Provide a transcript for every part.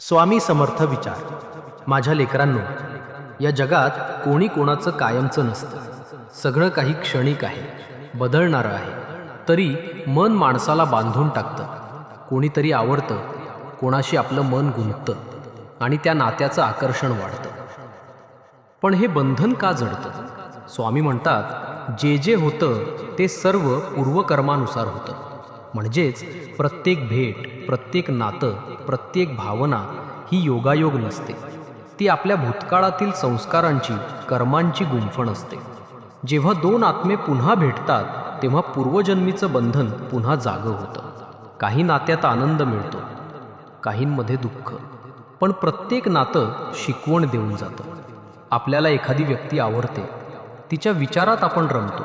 स्वामी समर्थ विचार. माझ्या लेकरांनो या जगात कोणी कोणाचं कायमचं नसतं. सगळं काही क्षणिक आहे बदलणारं आहे. तरी मन माणसाला बांधून टाकतं. कोणीतरी आवडतं कोणाशी आपलं मन गुंततं आणि त्या नात्याचं आकर्षण वाढतं. पण हे बंधन का जडतं? स्वामी म्हणतात जे जे होतं ते सर्व पूर्वकर्मानुसार होतं. म्हणजेच प्रत्येक भेट प्रत्येक नातं प्रत्येक भावना ही योगायोग नसते. ती आपल्या भूतकाळातील संस्कारांची कर्मांची गुंफण असते. जेव्हा दोन आत्मे पुन्हा भेटतात तेव्हा पूर्वजन्मीचं बंधन पुन्हा जागं होतं. काही नात्यात आनंद मिळतो काहींमध्ये दुःख. पण प्रत्येक नातं शिकवण देऊन जातं. आपल्याला एखादी व्यक्ती आवडते तिच्या विचारात आपण रमतो.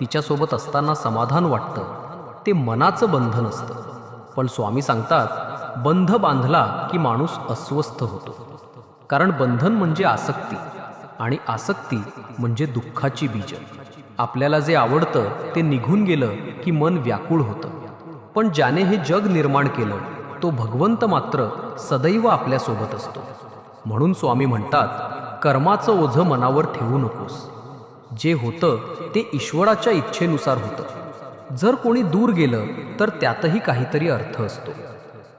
तिच्यासोबत असताना समाधान वाटतं ते मनाचं बंधन असतं. पण स्वामी सांगतात बंध बांधला की माणूस अस्वस्थ होतो. कारण बंधन म्हणजे आसक्ती आणि आसक्ती म्हणजे दुःखाची बीज. आपल्याला जे आवडतं ते निघून गेलं की मन व्याकुळ होतं. पण ज्याने हे जग निर्माण केलं तो भगवंत मात्र सदैव आपल्यासोबत असतो. म्हणून स्वामी म्हणतात कर्माचं ओझं मनावर ठेवू नकोस. जे होतं ते ईश्वराच्या इच्छेनुसार होतं. जर कोणी दूर गेलं तर त्यातही काहीतरी अर्थ असतो.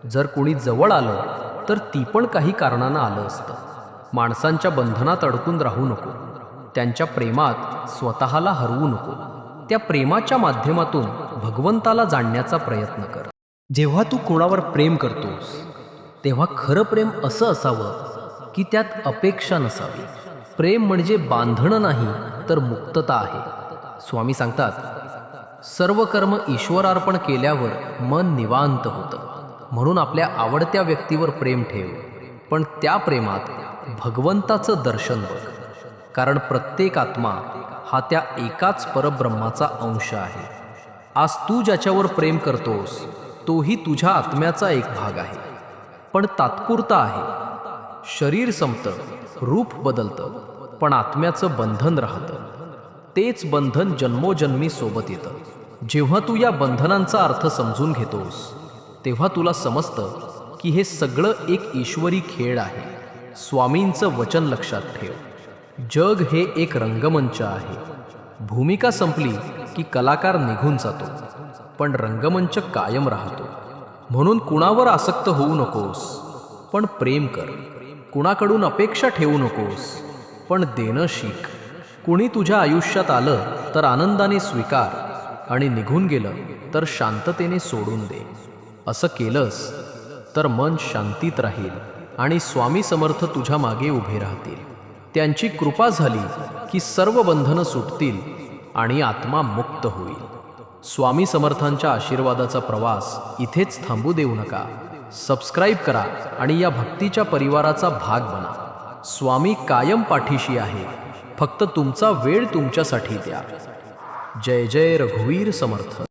जर कोणी जवळ आलं तर ती पण काही कारणानं आलं असतं. माणसांच्या बंधनात अडकून राहू नको. त्यांच्या प्रेमात स्वतःला हरवू नको. त्या प्रेमाच्या माध्यमातून भगवंताला जाणण्याचा प्रयत्न कर. जेव्हा तू कोणावर प्रेम करतोस तेव्हा खरं प्रेम असं असावं की त्यात अपेक्षा नसावी. प्रेम म्हणजे बांधणं नाही तर मुक्तता आहे. स्वामी सांगतात सर्व कर्म ईश्वरार्पण केल्यावर मन निवांत होतं. म्हणून आपल्या आवडत्या व्यक्तीवर प्रेम ठेव. पण त्या प्रेमात भगवंताचं दर्शन बघ. कारण प्रत्येक आत्मा हा त्या एकाच परब्रह्माचा अंश आहे. आज तू ज्याच्यावर प्रेम करतोस तोही तुझ्या आत्म्याचा एक भाग आहे. पण तात्पुरता आहे. शरीर संपतं रूप बदलतं पण आत्म्याचं बंधन राहतं. तेच बंधन जन्मोजन्मी सोबत येतं. जेव्हा तू या बंधनांचा अर्थ समजून घेतोस तेव्हा तुला समजतं की हे सगळं एक ईश्वरी खेळ आहे. स्वामींचं वचन लक्षात ठेव. जग हे एक रंगमंच आहे. भूमिका संपली की कलाकार निघून जातो पण रंगमंच कायम राहतो. म्हणून कुणावर आसक्त होऊ नकोस पण प्रेम कर. कुणाकडून अपेक्षा ठेवू नकोस पण देणं शिक. कुणी तुझ्या आयुष्यात आलं तर आनंदाने स्वीकार आणि निघून गेलं तर शांततेने सोडून दे. असं केलंस तर मन शांतीत राहील आणि स्वामी समर्थ तुझ्या मागे उभे राहतील. त्यांची कृपा झाली की सर्व बंधनं सुटतील आणि आत्मा मुक्त होईल. स्वामी समर्थांच्या आशीर्वादाचा प्रवास इथेच थांबू देऊ नका. सबस्क्राईब करा आणि या भक्तीच्या परिवाराचा भाग बना. स्वामी कायम पाठीशी आहे. फक्त तुमचा वेळ तुमच्यासाठी द्या. जय जय रघुवीर समर्थ.